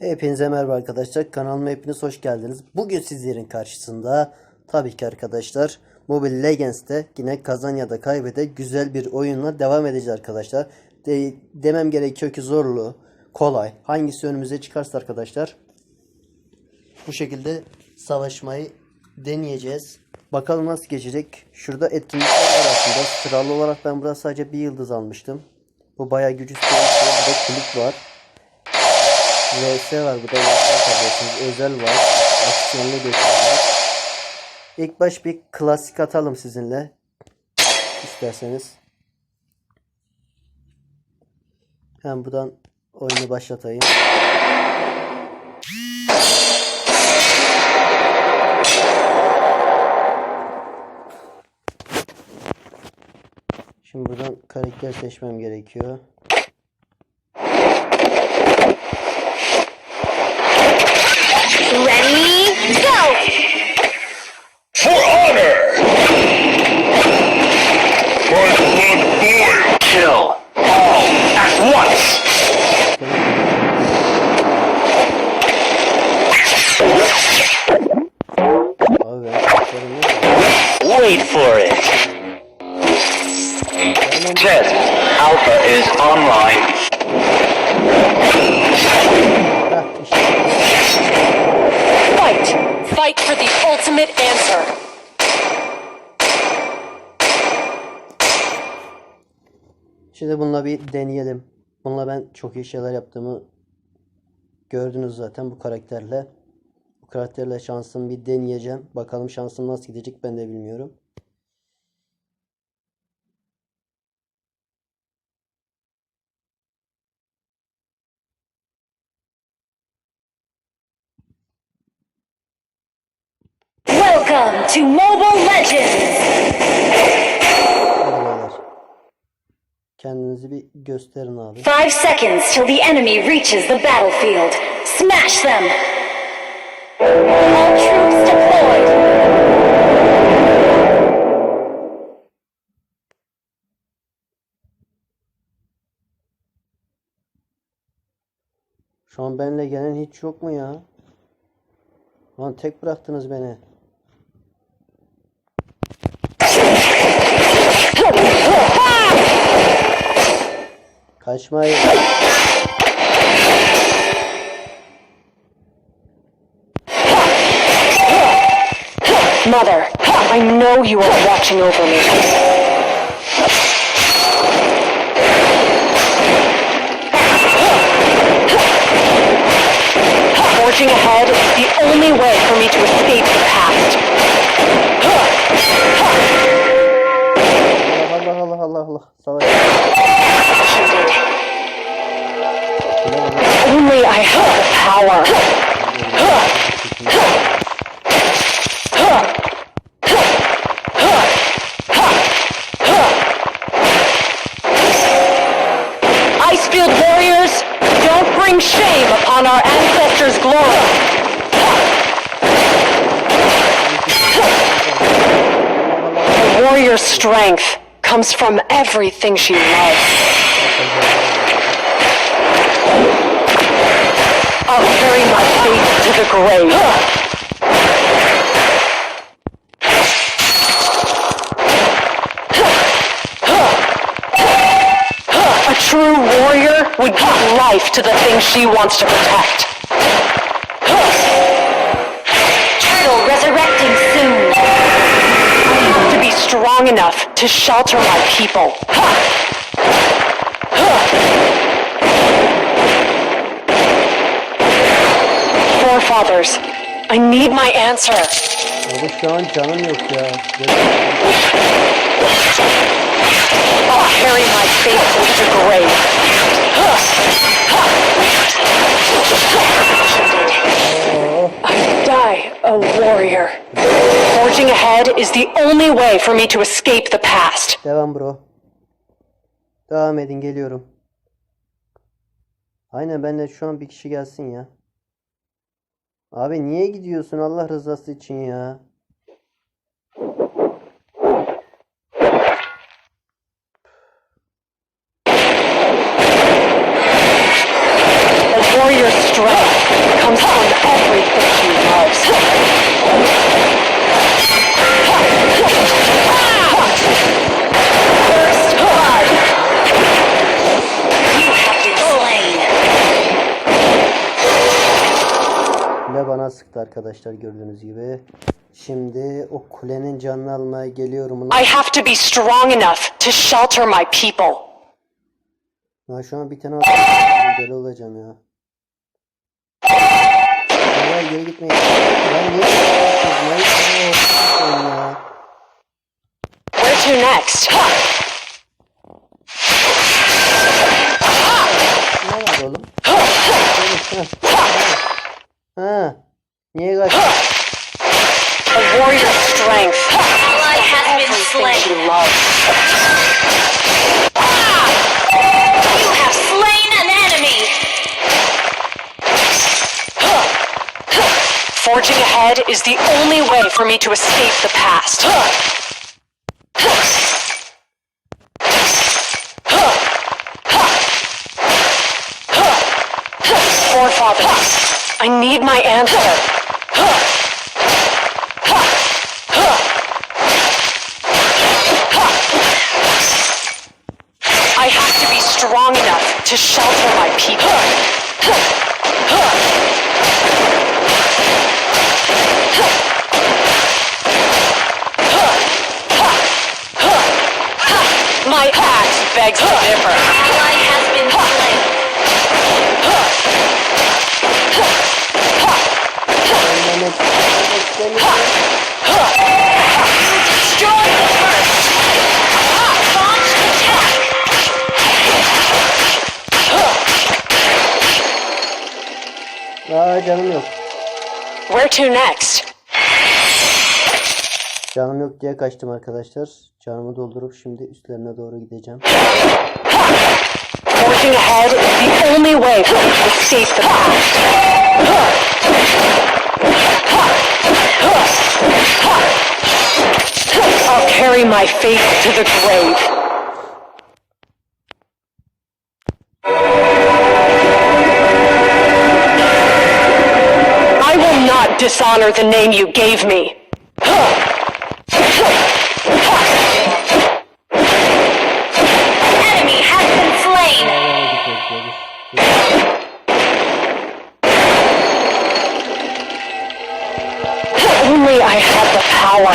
Hepinize merhaba arkadaşlar. Kanalıma hepiniz hoş geldiniz. Bugün sizlerin karşısında tabii ki arkadaşlar Mobile Legends'te yine kazan ya da kaybede güzel bir oyunla devam edeceğiz arkadaşlar. De- demem gerekiyor ki zorlu, kolay. Hangisi önümüze çıkarsa arkadaşlar bu şekilde savaşmayı deneyeceğiz. Bakalım nasıl geçecek. Şurada etkinlikler var aslında. Sıralı olarak ben burada sadece bir yıldız almıştım. Bu bayağı gücü istiyor. Burada klik var. VS var. Burada VS yapabilirsiniz. Özel var. Aksiyonlu geçiyorlar. İlk baş bir klasik atalım sizinle. İsterseniz. Hem buradan oyunu başlatayım. Şimdi buradan karakter seçmem gerekiyor. Ultimate answer! Şimdi bununla bir deneyelim. Bununla ben çok iyi şeyler yaptığımı gördünüz zaten bu karakterle. Bu karakterle şansımı bir deneyeceğim. Bakalım şansım nasıl gidecek ben de bilmiyorum. Welcome to Mobile Legends! Hadi beyler. Kendinizi bir gösterin abi. Five seconds till the enemy reaches the battlefield. Smash them! All troops deployed! Şu an benimle gelen hiç yok mu ya? Lan tek bıraktınız beni. Kaçmayın. Mother, I know you are watching over me. Forging ahead is the only way for me to strength comes from everything she loves. I'll carry my to the grave. A true warrior would give life to the thing she wants to protect. Enough to shelter my people. Forefathers, I need my answer. Abi şu an canım yok ya. I'll carry my faith to the grave. I die a warrior. Forging ahead is the only way for me to escape the past. Devam bro. Devam edin geliyorum. Aynen benle şu an bir kişi gelsin ya. Abi niye gidiyorsun Allah rızası için ya? A warrior's strength everything she loves. First blood. You have been slain. Kule bana sıktı arkadaşlar gördüğünüz gibi. Şimdi o kulenin canını almaya geliyorum. I have to be strong enough to shelter my people. Ya şu an bir tane adam deli olacağım ya. Ya geri gitmeyin. Ben niye yapıyorsun ya? Where to next? Ne var oğlum? Ha. Niye kaçtın? Forging ahead is the only way for me to escape the past. Forefathers, I need my answer. Aa canım yok. Where to next? Canım yok diye kaçtım arkadaşlar. Canımı doldurup şimdi üstlerine doğru gideceğim. Forging ahead is the only way to escape the past. I'll carry my faith to the grave. Dishonor the name you gave me. Enemy has been slain. Only I had the power.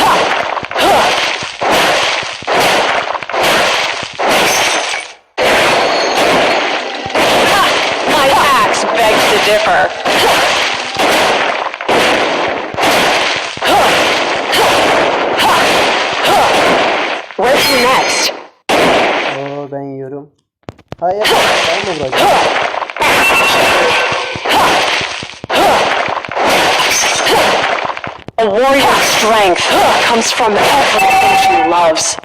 My axe begs to differ. Where to next? Oo ben yiyorum. Hayır. Ben mi vuracağım? A warrior's strength comes from everything she loves.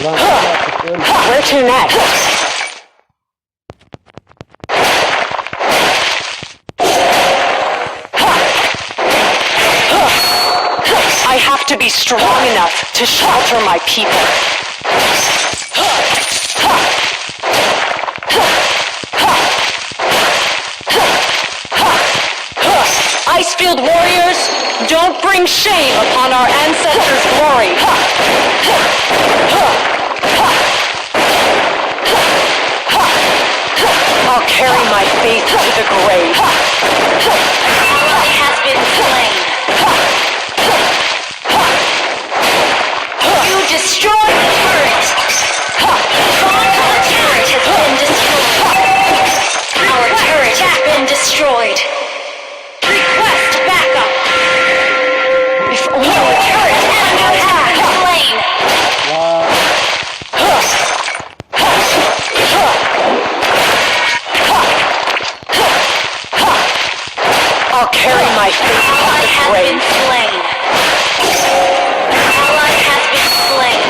Ulan artık öl. Where to next? I have to be strong enough to shelter my people. Icefield warriors, don't bring shame upon our ancestors' glory. I'll carry my faith to the grave. Ally has been slain. You destroyed the turret. Our turret has been destroyed. Our turret has been destroyed. Request backup. If only Our turret enemy has been slain. I'll carry my faith to Ally the has been grave. slain. Ally has been slain.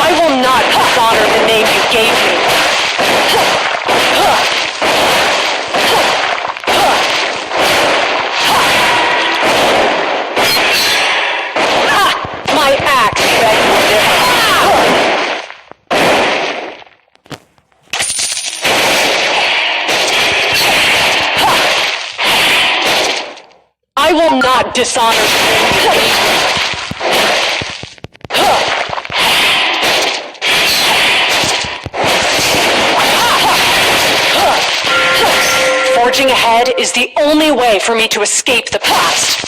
I will not dishonor the name you gave me. My axe begs to differ. Dishonors Forging ahead is the only way for me to escape the past.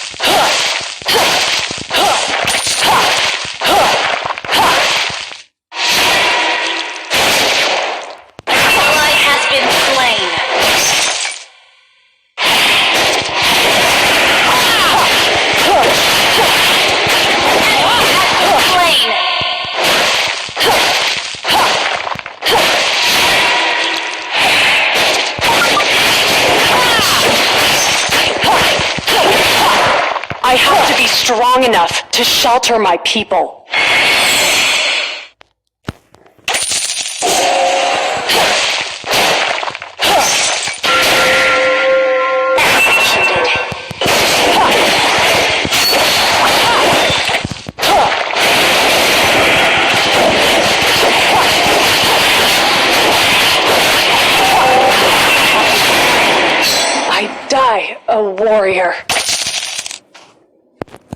Ally has been slain. Slain. I have to be strong enough to shelter my people. I die a warrior.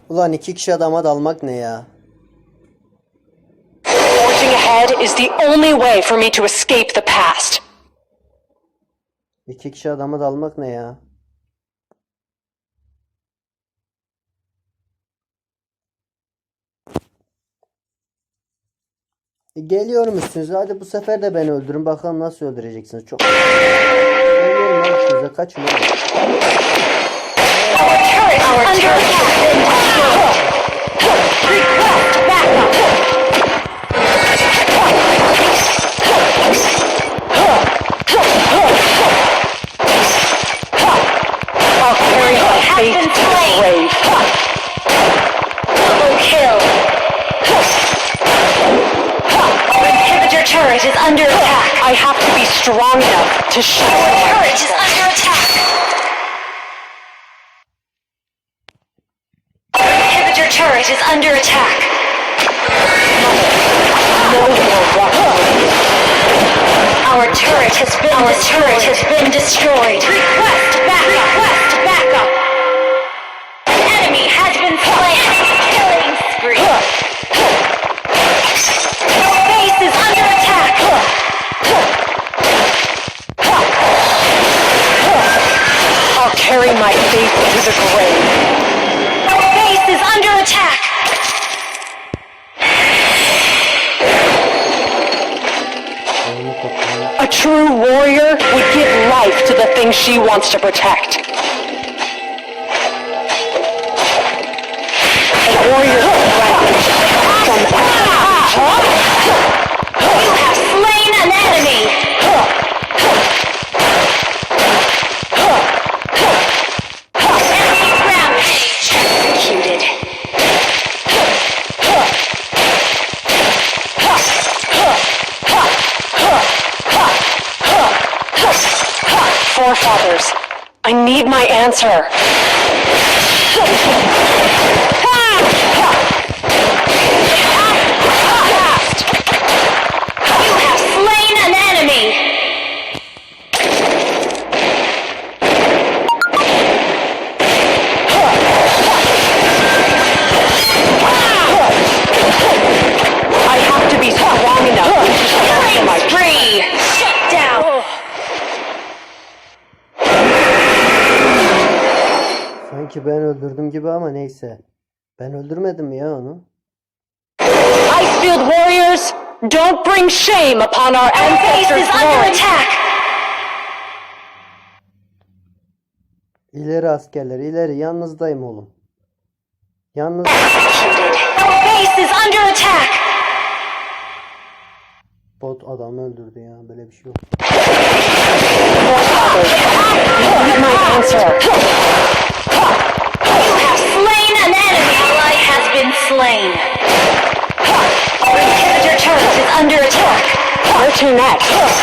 Ulan iki kişi adama dalmak ne ya? Forging ahead is the only way for me to escape the past. İki kişi adama dalmak ne ya? E, Geliyorum üstünüze. Hadi bu sefer de beni öldürün. Bakalım nasıl öldüreceksiniz. Çok. Geliyorum üstünüze. Kaçın oğlum. Is under attack. I have to be strong enough to shelter Our turret is under attack. Our inhibitor turret is under attack. Our turret has been Our turret has been destroyed. Request backup. Request backup. An enemy has been slain. Killing spree. Our base is under attack. I'll carry my fate to the grave. Is under attack. A true warrior would give life to the thing she wants to protect. Need my answer. Gibi ama neyse. Ben öldürmedim ya onu. Icefield warriors, don't bring shame upon our ancestors' glory. attack. İleri askerler ileri yanınızdayım oğlum. Yalnız bot adamı öldürdü ya böyle bir şey yok. Need my answer. You have slain an enemy. Ally has been slain. Our inhibitor turret is under attack. Where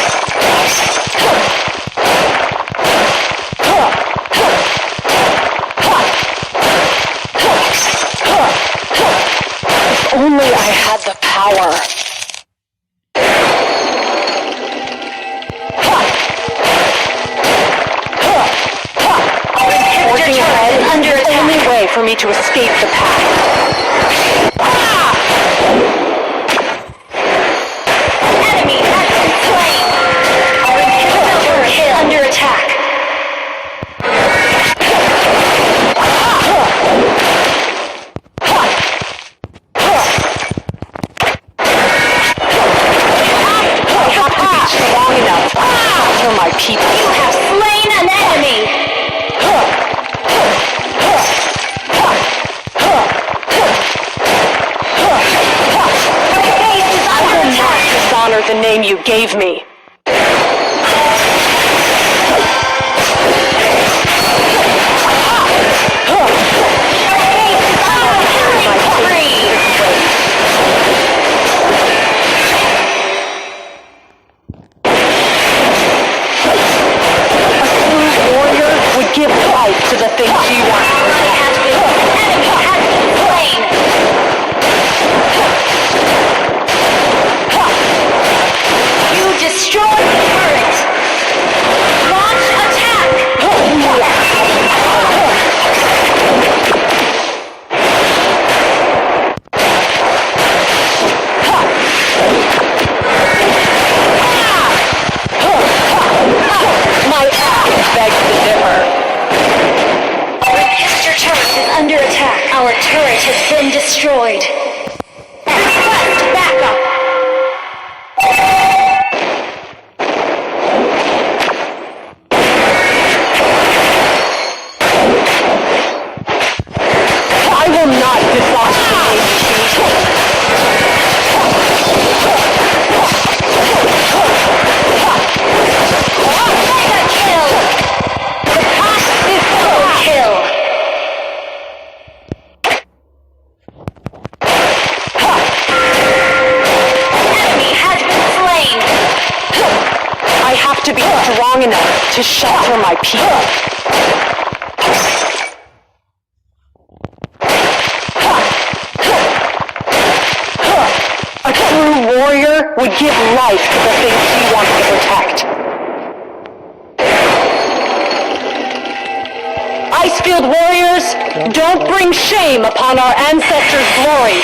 shame upon our ancestors' glory.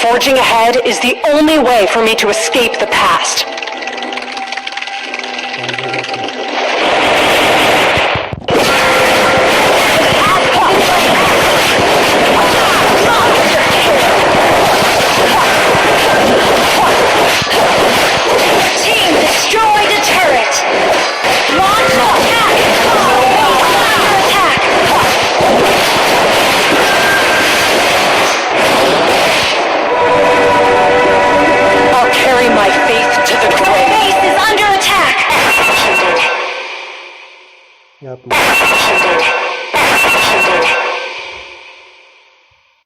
Forging ahead is the only way for me to escape the past.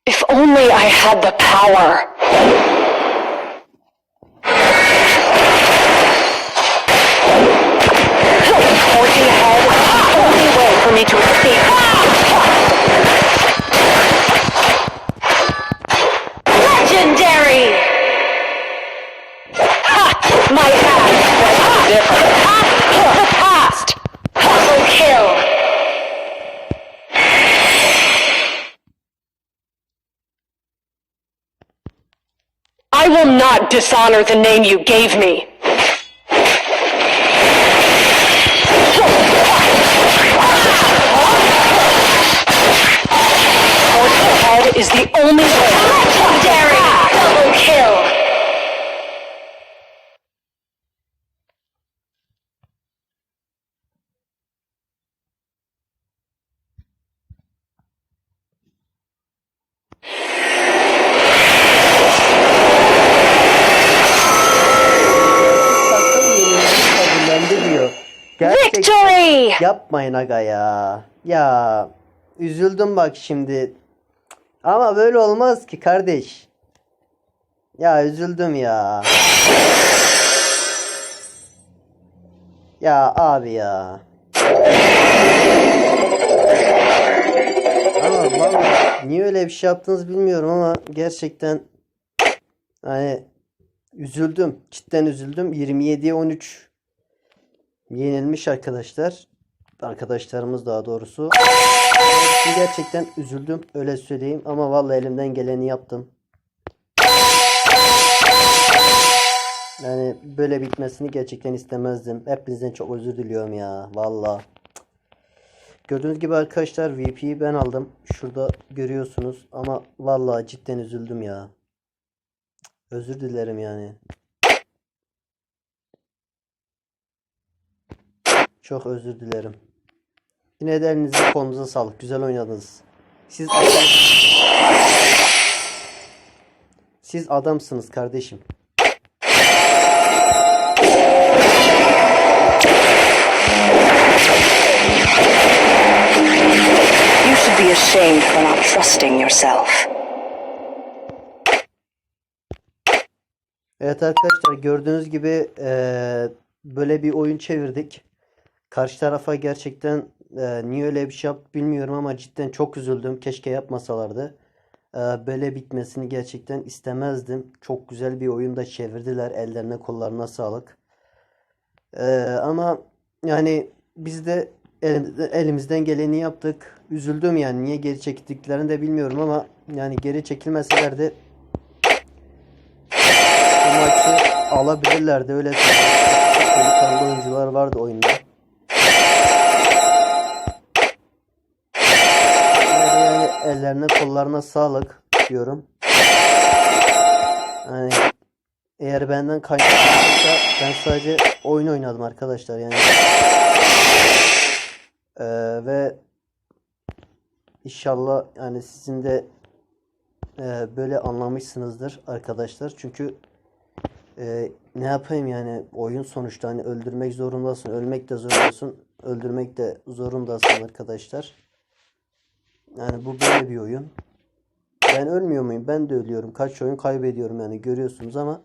If only I had the power. dishonor the name you gave me. ya. Yapmayın aga ya. Ya üzüldüm bak şimdi. Ama böyle olmaz ki kardeş. Ya üzüldüm ya. Ya abi ya. Ama vallahi niye öyle bir şey yaptınız bilmiyorum ama gerçekten hani üzüldüm. Cidden üzüldüm. 27'ye 13 yenilmiş arkadaşlar. Arkadaşlarımız daha doğrusu. Şimdi gerçekten üzüldüm öyle söyleyeyim ama vallahi elimden geleni yaptım. Yani böyle bitmesini gerçekten istemezdim. Hepinizden çok özür diliyorum ya. Valla. Gördüğünüz gibi arkadaşlar VP'yi ben aldım. Şurada görüyorsunuz. Ama vallahi cidden üzüldüm ya. Özür dilerim yani. Çok özür dilerim. Yine de elinize kolunuza sağlık. Güzel oynadınız. Siz Siz adamsınız kardeşim. You should be ashamed for not trusting yourself. Evet arkadaşlar gördüğünüz gibi eee, böyle bir oyun çevirdik. Karşı tarafa gerçekten eee, niye öyle bir şey yaptı bilmiyorum ama cidden çok üzüldüm. Keşke yapmasalardı. Eee, böyle bitmesini gerçekten istemezdim. Çok güzel bir oyun da çevirdiler. Ellerine kollarına sağlık. Eee, ama yani biz de elimizde- elimizden geleni yaptık. Üzüldüm yani niye geri çekildiklerini de bilmiyorum ama yani geri çekilmeselerdi bu maçı alabilirlerdi. Öyle delikanlı oyuncular vardı oyunda. Ellerine kollarına sağlık diyorum. Yani eğer benden kaynaklanırsa ben sadece oyun oynadım arkadaşlar yani. Ee, ve inşallah yani sizin de e, böyle anlamışsınızdır arkadaşlar. Çünkü e, ne yapayım yani oyun sonuçta hani öldürmek zorundasın, ölmek de zorundasın, öldürmek de zorundasın arkadaşlar. Yani bu böyle bir oyun. Ben ölmüyor muyum? Ben de ölüyorum. Kaç oyun kaybediyorum yani görüyorsunuz ama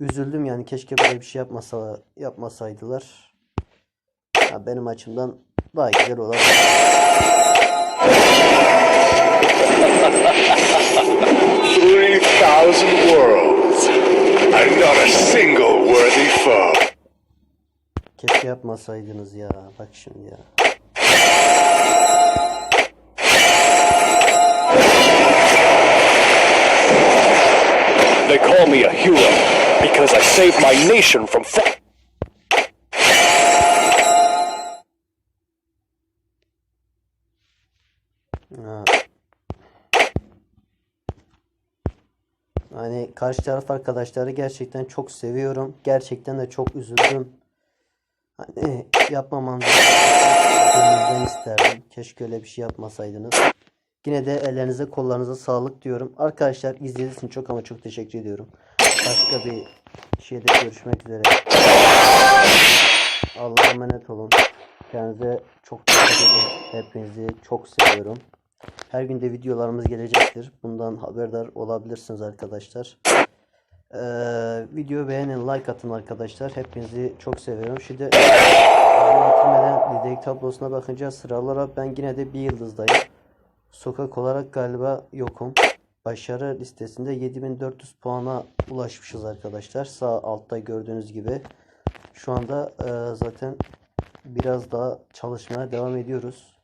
üzüldüm yani keşke böyle bir şey yapmasa yapmasaydılar. Ya benim açımdan daha güzel olabilir. Three thousand worlds, and not a single worthy foe. Keşke yapmasaydınız ya. Bak şimdi ya. They call me a hero because I saved my nation from. Ha. Hani karşı taraf arkadaşları gerçekten çok seviyorum. Gerçekten de çok üzüldüm. Hani yapmamanızı gönülden isterdim. Keşke öyle bir şey yapmasaydınız. Yine de ellerinize kollarınıza sağlık diyorum. Arkadaşlar izlediğiniz için çok ama çok teşekkür ediyorum. Başka bir şeyde görüşmek üzere. Allah'a emanet olun. Kendinize çok dikkat edin. Hepinizi çok seviyorum. Her gün de videolarımız gelecektir. Bundan haberdar olabilirsiniz arkadaşlar. Ee, video beğenin, like atın arkadaşlar. Hepinizi çok seviyorum. Şimdi videoyu bitirmeden liderlik tablosuna bakınca sıralara ben yine de bir yıldızdayım. Sokak olarak galiba yokum. Başarı listesinde 7400 puana ulaşmışız arkadaşlar. Sağ altta gördüğünüz gibi. Şu anda e, zaten biraz daha çalışmaya devam ediyoruz.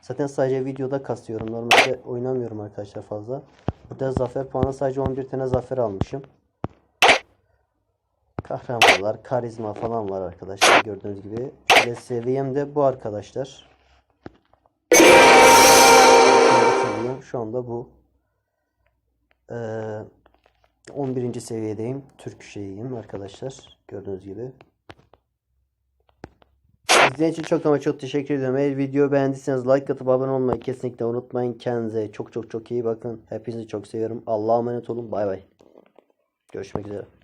Zaten sadece videoda kasıyorum. Normalde oynamıyorum arkadaşlar fazla. Burada zafer puanı sadece 11 tane zafer almışım. Kahramanlar, karizma falan var arkadaşlar gördüğünüz gibi. Şöyle seviyem de bu arkadaşlar. Şu anda bu. Ee, 11. seviyedeyim. Türk şeyiyim arkadaşlar. Gördüğünüz gibi. İzlediğiniz için çok ama çok teşekkür ederim. Eğer videoyu beğendiyseniz like atıp abone olmayı kesinlikle unutmayın. Kendinize çok çok çok iyi bakın. Hepinizi çok seviyorum. Allah'a emanet olun. Bay bay. Görüşmek üzere.